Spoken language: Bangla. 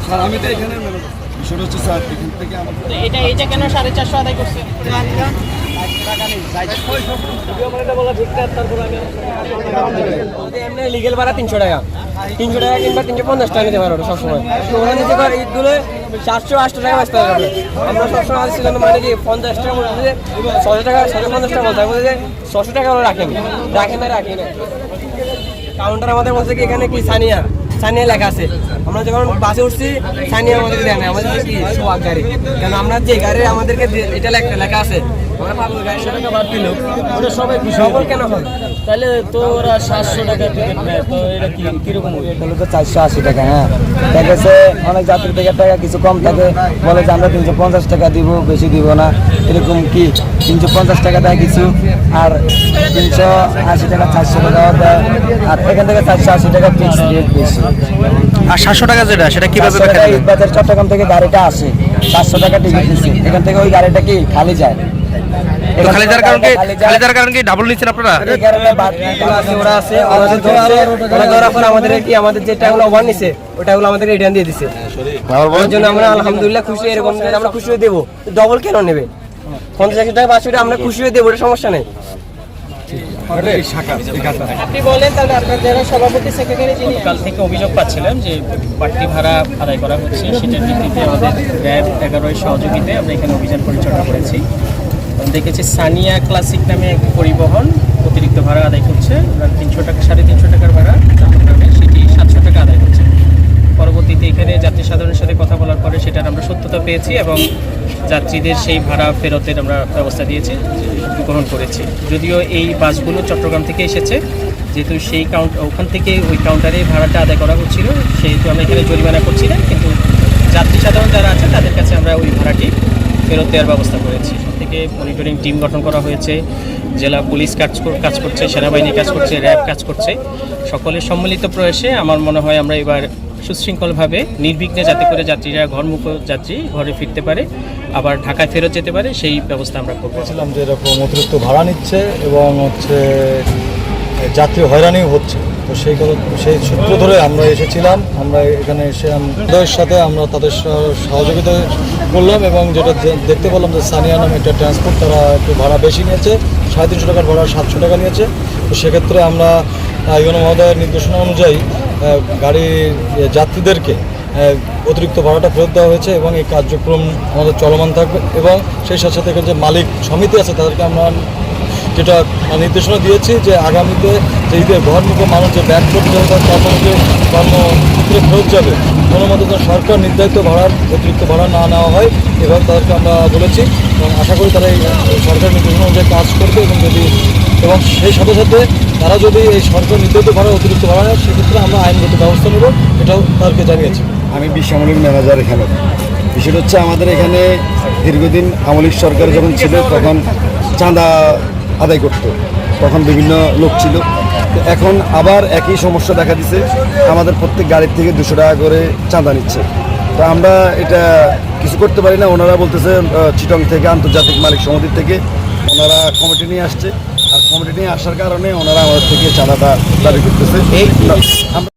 স্যার আমি তো এখানে বিষয়টা হচ্ছে স্যার এখান থেকে আমার এটা এটা কেন সাড়ে চারশো আদায় করছে? লিগেল ভাড়া তিনশো টাকা তিনশো টাকা কিংবা তিনশো পঞ্চাশ টাকা নিতে পারো সবসময় ওরা নিতে পারে ঈদগুলো চারশো আটশো টাকা। বাঁচতে পারবে আমরা সবসময় আসছি জন্য মানে কি পঞ্চাশ টাকা বলতে ছশো টাকা ছশো পঞ্চাশ টাকা বলতে যে ছশো টাকা ওরা রাখেন। রাখেন না রাখেন। না কাউন্টার আমাদের বলছে কি, এখানে কি সানিয়া? সানিয়া লেখা আছে। আমরা যখন বাসে উঠছি, সানিয়া আমাদের দেয় না আমাদের কি সোয়াগ গাড়ি। কারণ আমরা যে গাড়ি আমাদেরকে এটা লেখা লেখা আছে। আমরা পাবো গাড়ি টাকা বাদ দিল ওটা সবাই সবল কেন হয়? তাহলে তো ওরা সাতশো টাকা টিকিট নেয় তো এটা কি কীরকম তাহলে তো চারশো আশি টাকা হ্যাঁ। দেখা গেছে অনেক যাত্রী থেকে টাকা কিছু কম থাকে বলে যে আমরা তিনশো পঞ্চাশ টাকা দিব বেশি দিব না। এরকম কি? তিনশো পঞ্চাশ টাকা দেয় কিছু আর তিনশো আশি টাকা চারশো টাকাও দেয় আর এখান থেকে চারশো আশি টাকা ফিক্স রেট বেশি। আর সাতশো টাকা যেটা সেটা কীভাবে টাকা চট্টগ্রাম থেকে গাড়িটা আসে চারশো টাকা টিকিট দিচ্ছে এখান থেকে ওই গাড়িটা কি? খালি যায়। খালিদার কারণ কি খালিদার কারণ কি ডাবল নিচ্ছেন আপনারা? ওরা আছে ওরা আমাদের পর কি আমাদের যে টাকাগুলো ওভার নিছে টাকাগুলো আমাদের রিটার্ন দিয়ে দিছে। ওর জন্য আমরা আলহামদুলিল্লাহ খুশি এরকম আমরা খুশি হয়ে দেবো। ডবল কেন নেবে? পঞ্চাশ হাজার টাকা পাঁচশো আমরা খুশি হয়ে দেবো এটা সমস্যা নেই। আপনি বলেন তাহলে আপনার যারা সভাপতি সেক্রেটারি যিনি কাল থেকে অভিযোগ পাচ্ছিলাম যে বাড়তি ভাড়া আদায় করা হচ্ছে সেটার ভিত্তিতে আমাদের র্যাব এগারোয় সহযোগিতায় আমরা এখানে অভিযান পরিচালনা করেছি। দেখেছি সানিয়া ক্লাসিক নামে এক পরিবহন, অতিরিক্ত ভাড়া আদায় করছে। তিনশো টাকা, সাড়ে তিনশো টাকার ভাড়া চট্টগ্রামে সেটি সাতশো টাকা আদায় করছে। পরবর্তীতে এখানে যাত্রী সাধারণের সাথে কথা বলার পরে সেটার আমরা সত্যতা পেয়েছি এবং যাত্রীদের সেই ভাড়া ফেরতের আমরা ব্যবস্থা দিয়েছি, গ্রহণ করেছি। যদিও এই বাসগুলো চট্টগ্রাম থেকে এসেছে, যেহেতু সেই কাউন্ট ওখান থেকে ওই কাউন্টারে ভাড়াটা আদায় করা হচ্ছিল, সেহেতু আমরা এখানে জরিমানা করছি না, কিন্তু যাত্রী সাধারণ যারা আছে তাদের কাছে আমরা ওই ভাড়াটি ফেরত দেওয়ার ব্যবস্থা করেছি। থেকে মনিটরিং টিম গঠন করা হয়েছে। জেলা পুলিশ কাজ কাজ করছে, সেনাবাহিনী কাজ করছে, র্যাব কাজ করছে। সকলের সম্মিলিত প্রয়াসে আমার মনে হয় আমরা এবার সুশৃঙ্খলভাবে, নির্বিঘ্নে যাতে করে যাত্রীরা ঘরমুখ যাত্রী ঘরে ফিরতে পারে, আবার ঢাকায় ফেরত যেতে পারে, সেই ব্যবস্থা আমরা করব। বলছিলাম যে এরকম অতিরিক্ত ভাড়া নিচ্ছে এবং হচ্ছে যাত্রী হয়রানিও হচ্ছে। তো সেই সেই সূত্র ধরে আমরা এসেছিলাম, আমরা এখানে এসে আমাদের সাথে আমরা তাদের সহযোগিতা করলাম এবং যেটা দেখতে পেলাম যে সানিয়া নামে একটা ট্রান্সপোর্ট তারা একটু ভাড়া বেশি নিয়েছে সাড়ে তিনশো টাকার ভাড়া সাতশো টাকা নিয়েছে। তো সেক্ষেত্রে আমরা ইউনো মহোদয়ের নির্দেশনা অনুযায়ী গাড়ির যাত্রীদেরকে অতিরিক্ত ভাড়াটা ফেরত দেওয়া হয়েছে এবং এই কার্যক্রম আমাদের চলমান থাকবে এবং সেই সাথে সাথে যে মালিক সমিতি আছে তাদেরকে আমরা যেটা নির্দেশনা দিয়েছি যে আগামীতে যে ঈদের ঘরমুখো মানুষ যে ব্যাক করতে যাবে তার কর্মমুখে কর্মসূত্রে ফেরত যাবে। কোনো মতো সরকার নির্ধারিত ভাড়ার, অতিরিক্ত ভাড়া না নেওয়া হয় এবং তাদেরকে আমরা বলেছি এবং আশা করি তারা এই সরকার নির্দেশনা অনুযায়ী কাজ করবে এবং যদি, এবং সেই সাথে সাথে তারা যদি এই সরকার নির্ধারিত ভাড়া, অতিরিক্ত ভাড়া নেয়, সেক্ষেত্রে আমরা আইনগত ব্যবস্থা নেব, এটাও তাদেরকে জানিয়েছি। আমি বিশ্বমলিক ম্যানেজার এখানে। বিষয়টা হচ্ছে আমাদের এখানে দীর্ঘদিন আমলিক সরকার যখন ছিল, তখন চাঁদা আদায় করতো। তখন বিভিন্ন লোক ছিল। তো এখন আবার একই সমস্যা দেখা দিছে। আমাদের প্রত্যেক গাড়ির থেকে দুশো টাকা করে চাঁদা নিচ্ছে। তো আমরা এটা কিছু করতে পারি না। ওনারা বলতেছে চিটং থেকে আন্তর্জাতিক মালিক সমিতির থেকে ওনারা কমিটি নিয়ে আসছে। আর কমিটি নিয়ে আসার কারণে ওনারা আমাদের থেকে চাঁদাটা দাবি করতেছে। এই আমরা